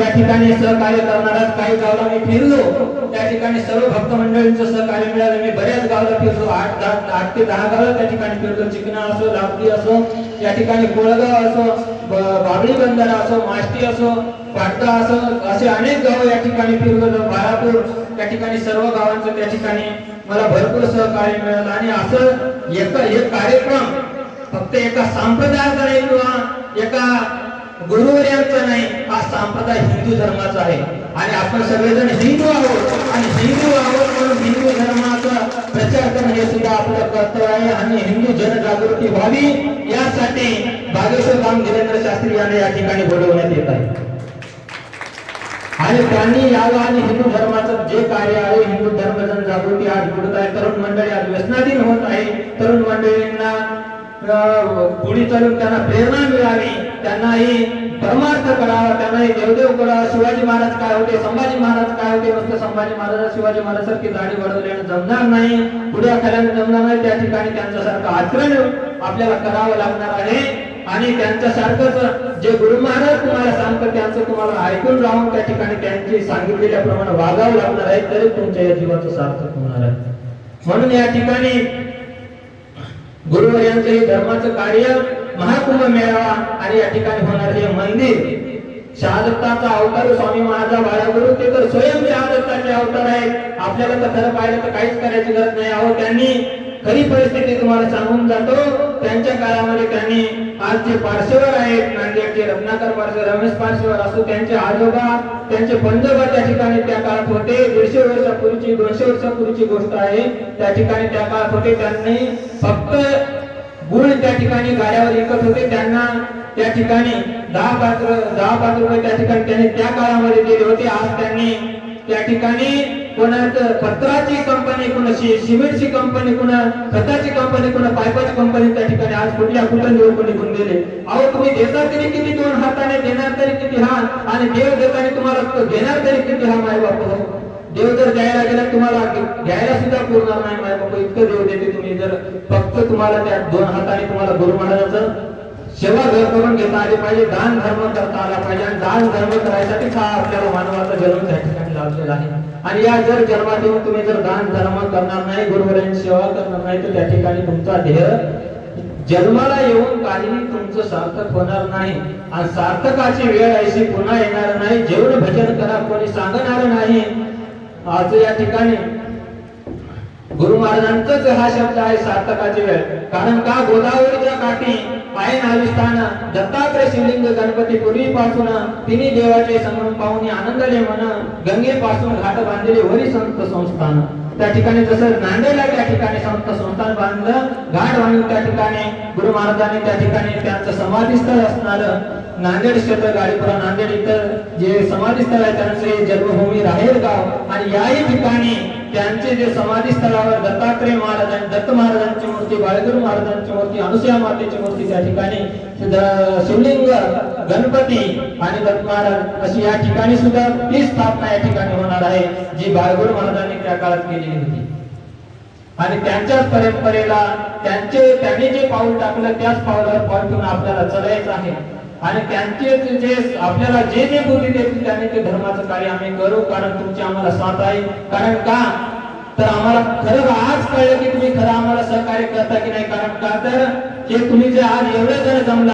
या ठिकाणी सहकार्य करणारा काही गावला मी फिरलो. त्या ठिकाणी सर्व भक्त मंडळींचं सहकार्य मिळालं. मी बऱ्याच गावाला फिरलो. आठ दहा आठ ते दहा गावं त्या ठिकाणी फिरलो. चिकना असो लापडी असो या ठिकाणी कोळगाव असो बाबळी बंदर असो माष्टी असो पाटका असो असे अनेक गाव या ठिकाणी फिरलो बाळापूर त्या ठिकाणी सर्व गावांचं त्या ठिकाणी मला भरपूर सहकार्य मिळालं. आणि असं एक एक कार्यक्रम फक्त एका संप्रदायाचा नाही किंवा एका गुरुवर्यांचा नाही. संप्रदाय हिंदू धर्माचा आहे. आणि आपण सगळेजण हिंदू आहोत. आणि हिंदू आहोत म्हणून हिंदू धर्माचा प्रचार करणं हे सुद्धा आपलं कर्तव्य आहे. आणि हिंदू जनजागृती व्हावी यासाठी बागेश्वर राम धीरेंद्र शास्त्री यांना या ठिकाणी बोलवण्यात येत आहे. आणि त्यांनी यावं आणि हिंदू धर्माचं जे कार्य आहे हिंदू धर्म जनजागृती आज घडत आहे. तरुण मंडळी आज व्यसनाधीन होत आहे. तरुण मंडळींना अं, पुढे चालून त्यांना प्रेरणा मिळावी. त्यांनाही परमार्थ करावा नाही देवदेव करावा शिवाजी महाराज काय होते? संभाजी महाराज काय होते? नुसतं संभाजी महाराज शिवाजी महाराज सारखी दाढी वाढवल्याने जमणार नाही. पुढे खाल्याने जमणार नाही. त्या ठिकाणी त्यांच्यासारखं आचरण आपल्याला करावं लागणार आहे. आणि त्यांच्यासारखंच जे गुरु महाराज तुम्हाला सांगतात त्यांचं तुम्हाला ऐकून राहून त्या ठिकाणी त्यांची सांगितलेल्याप्रमाणे वागावं लागणार आहे. तरी तुमच्या या जीवाचं सार्थक होणार आहे. म्हणून या ठिकाणी गुरुवर्यांचं हे धर्माचं कार्य महाकुंभ मेळावा आणि या ठिकाणी होणार हे मंदिर. शहादत्ताचा अवतार स्वामी महाराजा बाळागुरु ते तर स्वयं शहादत्ताचे अवतार आहेत. आपल्याला तर खरं पाहिलं तर काहीच करायची गरज नाही. अहो त्यांनी खरी परिस्थिती तुम्हाला सांगून जातो. त्यांच्या काळामध्ये त्यांनी आज जे पार्श्वर आहेत नांदेडचे रत्नाकर पार्श्वर रमेश पार्श्वर असो त्यांचे आजोबा त्यांचे पंजोबा त्या ठिकाणी त्या काळात होते. दीडशे वर्षापूर्वीची दोनशे वर्षापूर्वीची गोष्ट आहे. त्या ठिकाणी त्या काळात होते. त्यांनी फक्त गुण त्या ठिकाणी गाड्यावर विकत होते. त्यांना त्या ठिकाणी दहा पात्र दहा पात्र रुपये त्या ठिकाणी त्यांनी त्या काळामध्ये दिले होते. आज त्यांनी त्या ठिकाणी कोणाचं पत्राची कंपनी कोणाची सिमेंटची कंपनी कोणा खताची कंपनी कोणा पायपाची कंपनी त्या ठिकाणी आज कुठल्या कुठं निवडून निघून गेले. अहो तुम्ही देता तरी किती दोन हाताने देणार तरी किती हा आणि देव देताना तुम्हाला घेणार तरी किती हा माय बाप हो? देव जर द्यायला गेला तुम्हाला घ्यायला सुद्धा पुरणार नाही माय बाप हो. इतकं देव देते तुम्ही. जर फक्त तुम्हाला त्या दोन हाताने तुम्हाला गुरु महाराजाचं सेवा घर करून घेता आली पाहिजे दान धर्म करता आला पाहिजे. आणि दान धर्म करायसाठी हा आपल्याला मानवाचा जन्म त्या ठिकाणी लावलेला आहे? आणि या जर जन्मात येऊन तुम्ही जर दान धर्म करणार नाही गुरुवरांची सेवा करणार नाही तर त्या ठिकाणी तुमचा देह जन्माला येऊन काहीही तुमचं सार्थक होणार नाही. आणि सार्थकाची वेळ अशी पुन्हा येणार नाही. जेवढं भजन करा कोणी सांगणार नाही. आज या ठिकाणी गुरु महाराजांचाच हा शब्द आहे सार्थकाची वेळ. कारण का? गोदावरीच्या काठी पाय नाविस्थान दत्तात्रय शिवलिंग गणपती पूर्वीपासून तिन्ही देवाचे समोर पाहुणे आनंदले म्हण गंगेपासून घाट बांधलेले वरी संत संस्थान. त्या ठिकाणी जसं नांदेडला त्या ठिकाणी संत संस्थान बांधलं घाट बांधून त्या ठिकाणी गुरु महाराजांनी त्या ठिकाणी त्यांचं समाधीस्थळ असणार नांदेड क्षेत्र गाडीपुरा नांदेड इथं जे समाधीस्थळ आहे त्यांचे जन्मभूमी राहेर गाव आणि याही ठिकाणी त्यांचे जे समाधी स्थळावर दत्तात्रय महाराज दत्त महाराजांची मूर्ती बाळगुरु महाराजांची मूर्ती अनुसया मातेची मूर्ती त्या ठिकाणी शिवलिंग गणपती आणि दत्त महाराज अशी या ठिकाणी सुद्धा ती स्थापना या ठिकाणी होणार आहे जी बाळगुरु महाराजांनी त्या काळात केलेली होती. आणि त्यांच्याच परंपरेला त्यांचे त्यांनी जे पाऊल टाकलं त्याच पावलावर पाऊल ठेवून आपल्याला चढायचं आहे. आणि त्यांचे जे- जे आपल्याला जे जे बुद्धी देतील त्यांनी ते धर्माचं कार्य आम्ही करू कारण तुमची आम्हाला साथ आहे. कारण का? तर आम्हाला खरं आज कळलं की तुम्ही खरं आम्हाला सहकार्य करता की नाही? कारण का? तर जे तुम्ही जे आज एवढे जण जमला